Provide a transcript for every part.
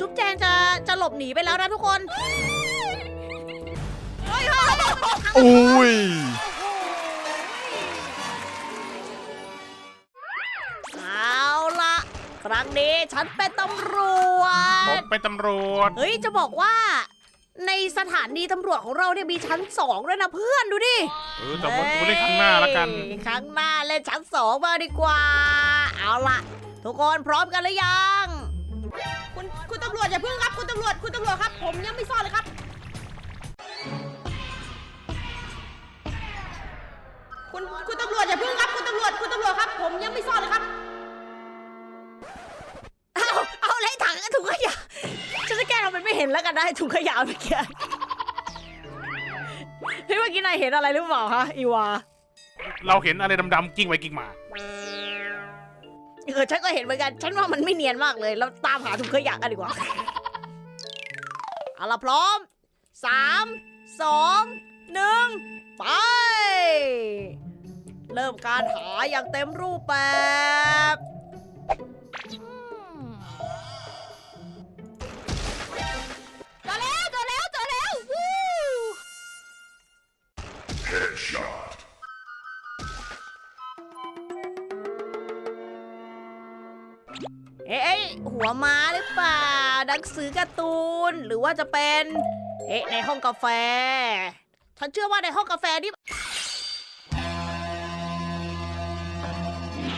จุ๊บแจงจะจะหลบหนีไปแล้วนะทุกคนเฮ้ยเฮ้ยเฮ้ยอุ้ย เอาละครั้งนี้ฉันเป็นตำรวผมจ เป็นตำรวจ เฮ้ย จะบอกว่า ในสถานีตำรวจของเราเนี่ยมีชั้นสองด้วยนะเพื่อนดูดิ เออแต่ว่ากูเล่นข้างหน้าแล้วกัน เฮ้ยข้างหน้าเล่นชั้นสองมาดีกว่า เอาล่ะ ทุกคนพร้อมกันหรือยังคุณคุณตำรวจอย่าเพิ่งครับคุณตำรวจคุณตำรวจครับ ผมยังไม่ซ่อนเลยครับ คุณคุณตำรวจอย่าเพิ่งครับคุณตำรวจคุณตำรวจครับ ผมยังไม่ซ่อนเลยครับเอาเอาอะไรถังถุงขยะฉันจะแกล้งเราเป็นไม่เห็นแล้วกันนะไอ้ถุงขยะเมื่อกี้เฮ้ยเมื่อกี้นายเห็นอะไรหรือเปล่าฮะอีวา เราเห็นอะไรดำๆกิ้งไปกิ้งมา เออฉันก็เห็นเหมือนกัน ฉันว่ามันไม่เนียนมากเลย เราตามหาถุงขยะกันดีกว่า เอาละพร้อมสามสองหนึ่งไป เริ่มการหาอย่างเต็มรูปแบบ หัวม้าหรือเปล่าหนังสือการ์ตูน หรือว่าจะเป็น เอ๊ะในห้องกาแฟ ฉันเชื่อว่าในห้องกาแฟนี่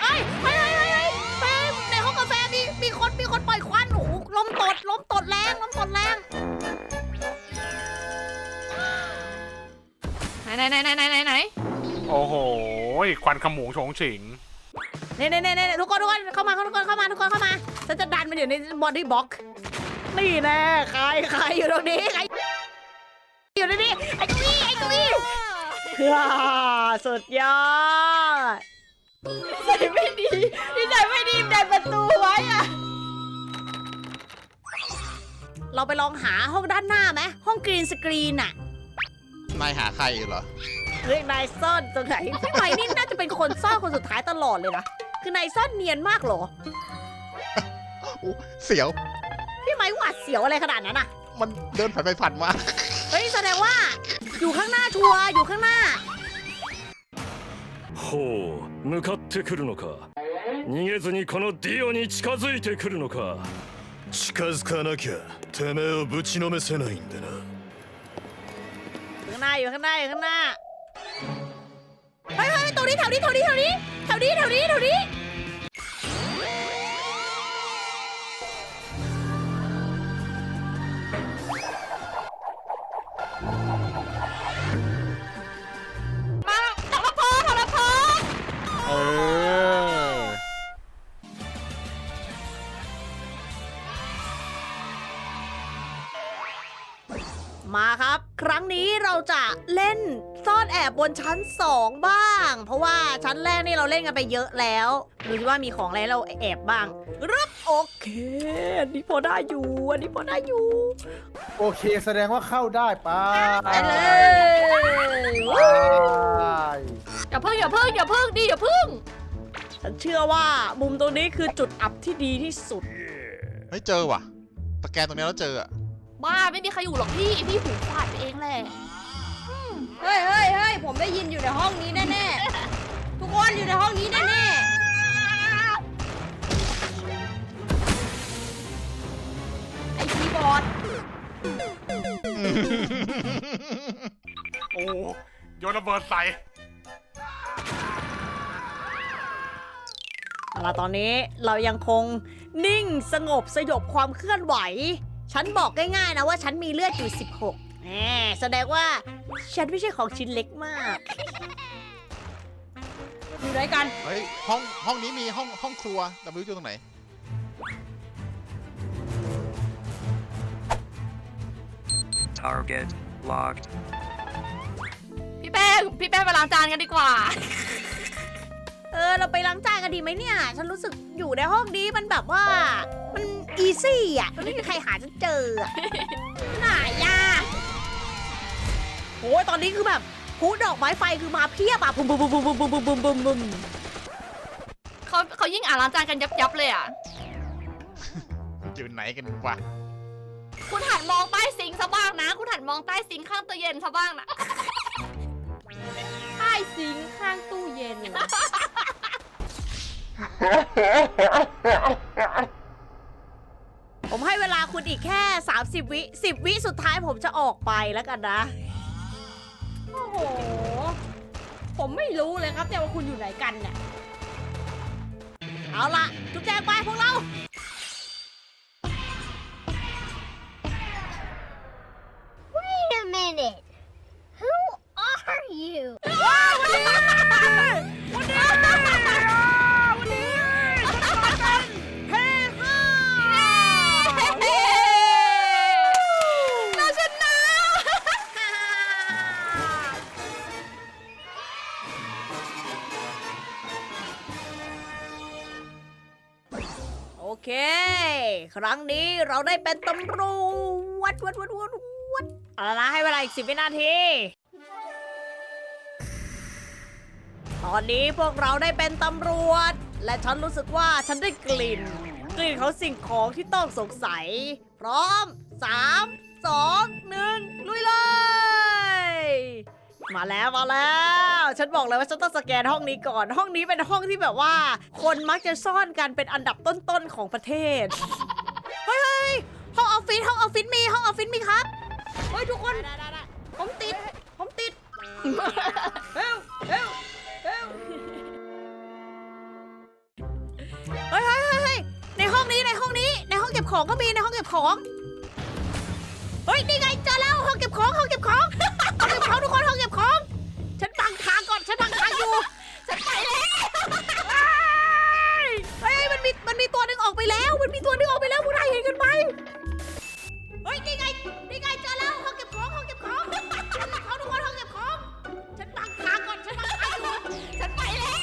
เอ้ยเฮ้ยเฮ้ยเฮ้ยเฮ้ยในห้องกาแฟมีมีคนมีคนปล่อยควันโอ้โหลมตดลมตดแรงลมตดแรงไหนไหนไหนไหนไหนไหนโอ้โห ควันขโมงโฉงฉิง เน่เน่เน่เน่ทุกคนทุกคนเข้ามาทุกคนเข้ามาทุกคนเข้ามาฉันจะดันมันอยู่ในบอดี้บ็อกนี่แน่ใครใครอยู่ตรงนี้ใครอยู่ในนี้ไอ้ตุ้ยไอ้ตุ้ยฮ่าสุดยอดใส่ไม่ดีพี่ใส่ไม่ดีดันประตูไว้อะเราไปลองหาห้องด้านหน้าไหมห้องกรีนสกรีนอะนายหาใครอยู่เหรอ เฮ้ยนายซ่อนตรงไหนพี่ไม้นี่น่าจะเป็นคนซ่อนคนสุดท้ายตลอดเลยนะ คือนายซ่อนเนียนมากเหรอ อู้เสียว พี่ไม้หวาดเสียวอะไรขนาดนั้นอ่ะ มันเดินผ่านไปผ่านมา เฮ้ยแสดงว่า อยู่ข้างหน้าชัวร์อยู่ข้างหน้า ほう向かってくるのか逃げずにこのディオに近づいてくるのか近づかなきゃてめえをぶちのめせないんでな อยู่ข้างหน้าอยู่ข้างหน้าอยู่ข้างหน้าเฮ้ยเฮ้ยตรงนี้แถวนี้แถวนี้แถวนี้ แถวนี้แถวนี้แถวนี้ ครั้งนี้เราจะเล่นซ่อนแอบบนชั้นสองบ้าง เพราะว่าชั้นแรกนี่เราเล่นกันไปเยอะแล้วดูสิว่ามีของอะไรให้เราแอบบ้างรึบโอเคอันนี้พอได้อยู่อันนี้พอได้อยู่โอเค แสดงว่าเข้าได้ไปไปเลยไปอย่าเพิ่งอย่าเพิ่งอย่าเพิ่งดิอย่าเพิ่งฉันเชื่อว่ามุมตรงนี้คือจุดอับที่ดีที่สุด เฮ้ยเจอว่ะ ตะแกรงตรงนี้แล้วเจออะ บ้าไม่มีใครอยู่หรอกพี่พี่หูฝาดไปเองแหละเฮ้ยเฮ้ยเฮ้ยผมได้ยินอยู่ในห้องนี้แน่ๆ ทุกคนอยู่ในห้องนี้แน่ๆ ไอคีย์บอร์ด โอ้โยนระเบิดใส่เอาล่ะตอนนี้เรายังคงนิ่งสงบสยบความเคลื่อนไหว ฉันบอกง่ายๆนะว่าฉันมีเลือดอยู่ 16แหมแสดงว่าฉันไม่ใช่ของชิ้นเล็กมากอยู่ไหนกัน เฮ้ยห้องห้องนี้มีห้องห้องครัวแต่ไม่รู้อยู่ตรงไหน Target locked. พี่แป้งพี่แป้งไปล้างจานกันดีกว่าเออ เราไปล้างจานกันดีไหมเนี่ย ฉันรู้สึกอยู่ในห้องนี้มันแบบว่า มันอีซี่อะไม่มีใครหาฉันเจออะไหนย่ะโอ้ยตอนนี้คือแบบพูดอกไม้ไฟคือมาเพียบอะบุมบุมบุมบุมบุมบุมบุมบุมบุมเขาเขายิ่งอ่านล้างจานกันยับยับเลยอะ อยู่ไหนกันวะคุณหันมองใต้ซิงค์ซะบ้างนะ คุณหันมองใต้ซิงค์ข้างตู้เย็นซะบ้างนะ ใต้ซิงค์ข้างตู้เย็นเหรอ ผมให้เวลาคุณอีกแค่ 30 วิ 10 วิสุดท้ายผมจะออกไปแล้วกันนะ โอ้โห ผมไม่รู้เลยครับเนี่ยว่าคุณอยู่ไหนกันเนี่ย เอาละทุกแจงไปพวกเรา Wait a minute. Who are you? เค ครั้งนี้เราได้เป็นตำรวจวัดวัดวัดวัดเอาละนะให้เวลาอีกสิบวินาที ตอนนี้พวกเราได้เป็นตำรวจ และฉันรู้สึกว่าฉันได้กลิ่น กลิ่นของสิ่งของที่ต้องสงสัย พร้อม3 2 1ลุยเลย มาแล้วมาแล้ว ฉันบอกเลยว่าฉันต้องสแกนห้องนี้ก่อน ห้องนี้เป็นห้องที่แบบว่า คนมักจะซ่อนกันเป็นอันดับต้นๆของประเทศ เฮ้ยเฮ้ยห้องออฟฟิศห้องออฟฟิศมีห้องออฟฟิศมีครับ เฮ้ยทุกคน ผมติด ผมติดเฮ้ยเฮ้ยเฮ้ยเฮ้ยเฮ้ยเฮ้ยเฮ้ยในห้องนี้ในห้องนี้ในห้องเก็บของก็มีในห้องเก็บของ เฮ้ยนี่ไงเจอแล้วห้องเก็บของห้องเก็บของห้องเก็บของทุกคนห้องเก็บ ฉันบังทางอยู่ ฉันไปแล้วเฮ้ยมันมีมันมีตัวหนึ่งออกไปแล้ว มันมีตัวหนึ่งออกไปแล้วพวกนายเห็นกันไหมเฮ้ยนี่ไงนี่ไงเจอแล้วห้องเก็บของห้องเก็บของห้องเก็บของทุกคนห้องเก็บของ ฉันบังทางก่อนฉันบังทางอยู่ฉันไปแล้ว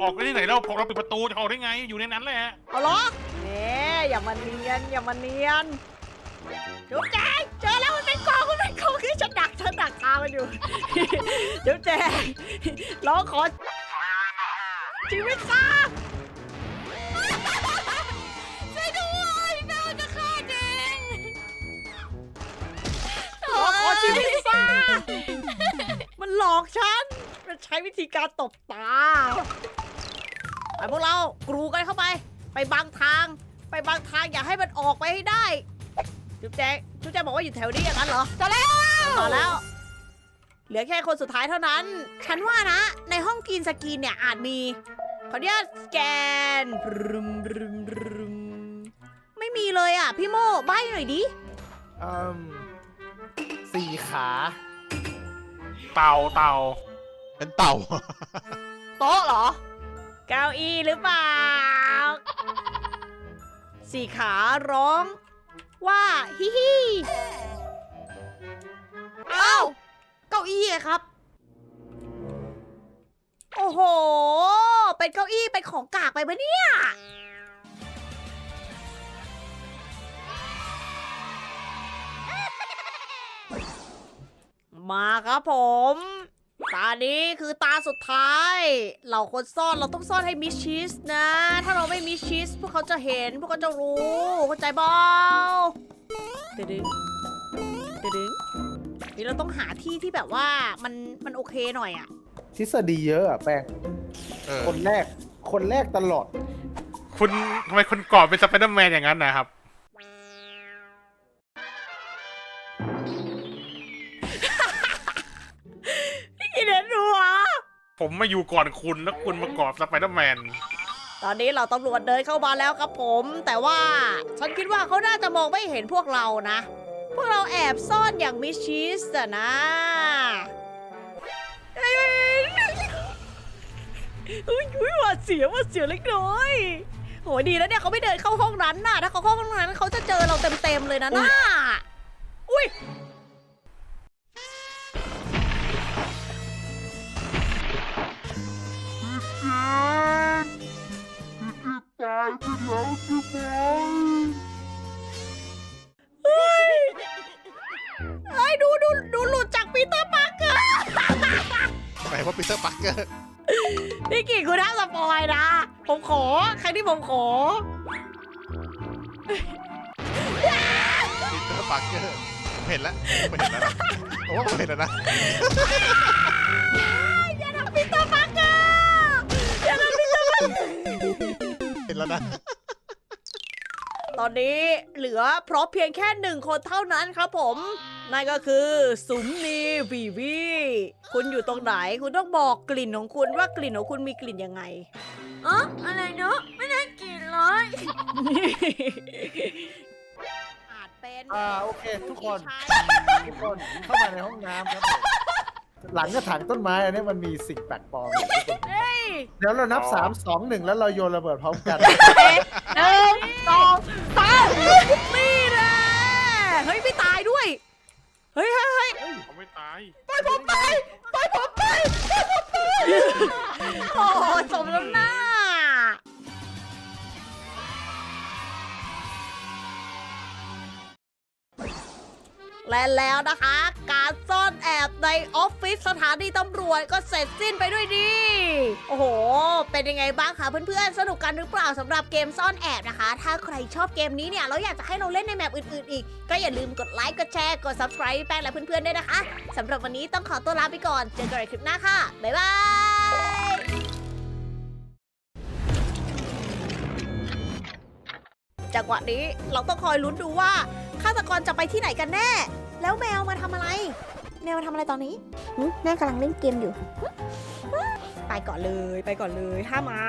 ออกไปที่ไหนเราพอเราปิดประตูจะออกได้ไง อยู่ในนั้นแหละเอาเหรอเน่อย่ามาเนียนอย่ามาเนียนจุ๊บแจ ดักฉันดักทางมันอยู่จุ๊บแจงร้องขอ ชีวิตซาช่วยด้วยแม่จะฆ่าเด็กร้องขอชีวิตซามันหลอกฉัน มันใช้วิธีการตบตาไปพวกเรากรูกันเข้าไป ไปบังทาง ไปบังทางอย่าให้มันออกไปให้ได้จุ๊บแจงจุ๊บแจงบอกว่าอยู่แถวนี้อย่างนั้นเหรอจะแล้ว ต่อแล้ว เหลือแค่คนสุดท้ายเท่านั้น ฉันว่านะ ในห้องกินสกรีนเนี่ยอาจมีขออนุญาตสแกนบรึมบรึมบรึมไม่มีเลยอะ พี่โมใบ้หน่อยดิอืมสี่ขา เต่าเต่าเป็นเต่า โต๊ะเหรอ เก้าอี้หรือเปล่า สี่ขาร้อง ว่า ฮิฮิเอ้าเก้าอี้อะครับ โอ้โห เป็นเก้าอี้เป็นของกากไปปะเนี่ย มาครับผม ตานี้คือตาสุดท้าย เราคนซ่อนเราต้องซ่อนให้มิดชิสนะ ถ้าเราไม่มิดชิสพวกเขาจะเห็น พวกเขาจะรู้ เข้าใจบ้าตึดึงตึดึง นี่เราต้องหาที่ที่แบบว่ามันมันโอเคหน่อยอะทฤษฎีเยอะอะแป้งเออคนแรก คนแรกตลอด คุณทำไมคุณกรอบเป็นสไปเดอร์แมนอย่างนั้นนะครับพี่เด่นหัวผมมาอยู่ก่อนคุณแล้วคุณมากรอบสไปเดอร์แมนตอนนี้เราตำรวจเดินเข้ามาแล้วครับผม แต่ว่าฉันคิดว่าเขาน่าจะมองไม่เห็นพวกเรานะ พวกเราแอบซ่อนอย่างมิชิสอะนะอ้ยอุ้ยหวาดเสียวหวาดเสียวเล็กน้อย โหดีแล้วเนี่ยเขาไม่เดินเข้าห้องนั้นน่ะ ถ้าเขาเข้าห้องนั้นเขาจะเจอเราเต็มๆเลยนะน่าอุ้ยเเตอร์ปักเกอร์นี่กี่คุณท้าสปอยนะ ผมขอ ใครที่ผมขอปีเตอร์ปาร์เกอร์ผมเห็นแล้วผมเห็นแล้วนะโอ้ผมเห็นแล้วนะอย่าทำปีเตอร์ปาร์เกอร์อย่าทำปีเตอร์ปาร์เกอร์เห็นแล้วนะ ตอนนี้เหลือพร้อมเพียงแค่หนึ่งคนเท่านั้นครับผม นั่นก็คือสุมนีวีวีคุณอยู่ตรงไหน คุณต้องบอกกลิ่นของคุณว่ากลิ่นของคุณมีกลิ่นยังไงอ๋ออะไรเนาะไม่ได้กลิ่นเลยอาจเป็นอ่าโอเค ทุกคนใช่ทุกคนเข้ามาในห้องน้ำครับผมหลังกระถางต้นไม้อันนี้มันมีสิ่งแปลกปลอมอยู่ทุกคนเฮ้ย เดี๋ยวเรานับ3 2 1แล้วเราโยนระเบิดพร้อมกัน หนึ่งสองสามนี่แหละเฮ้ยไม่ตายด้วย เฮ้ยเฮ้ยเฮ้ยเขาไม่ตายไปผมไปไปผมไปไปผมไปโอ้โหสมน้ำหน้า และแล้วนะคะ การซ่อนแอบในออฟฟิศสถานีตำรวจก็เสร็จสิ้นไปด้วยดี โอ้โห เป็นยังไงบ้างคะเพื่อนๆ สนุกกันหรือเปล่าสำหรับเกมซ่อนแอบนะคะ ถ้าใครชอบเกมนี้เนี่ยแล้วอยากจะให้เราเล่นในแมปอื่นๆอีก ก็อย่าลืมกดไลค์ กดแชร์ กด subscribe แป้งและเพื่อนๆด้วยนะคะสำหรับวันนี้ต้องขอตัวลาไปก่อน เจอกันในคลิปหน้าค่ะ บ๊ายบาย จังหวะนี้เราต้องคอยลุ้นดูว่าฆาตกรจะไปที่ไหนกันแน่ แล้วแมวมาทำอะไร แมวมาทำอะไรตอนนี้หึแม่กำลังเล่นเกมอยู่หึไปก่อนเลย ไปก่อนเลยห้ามมา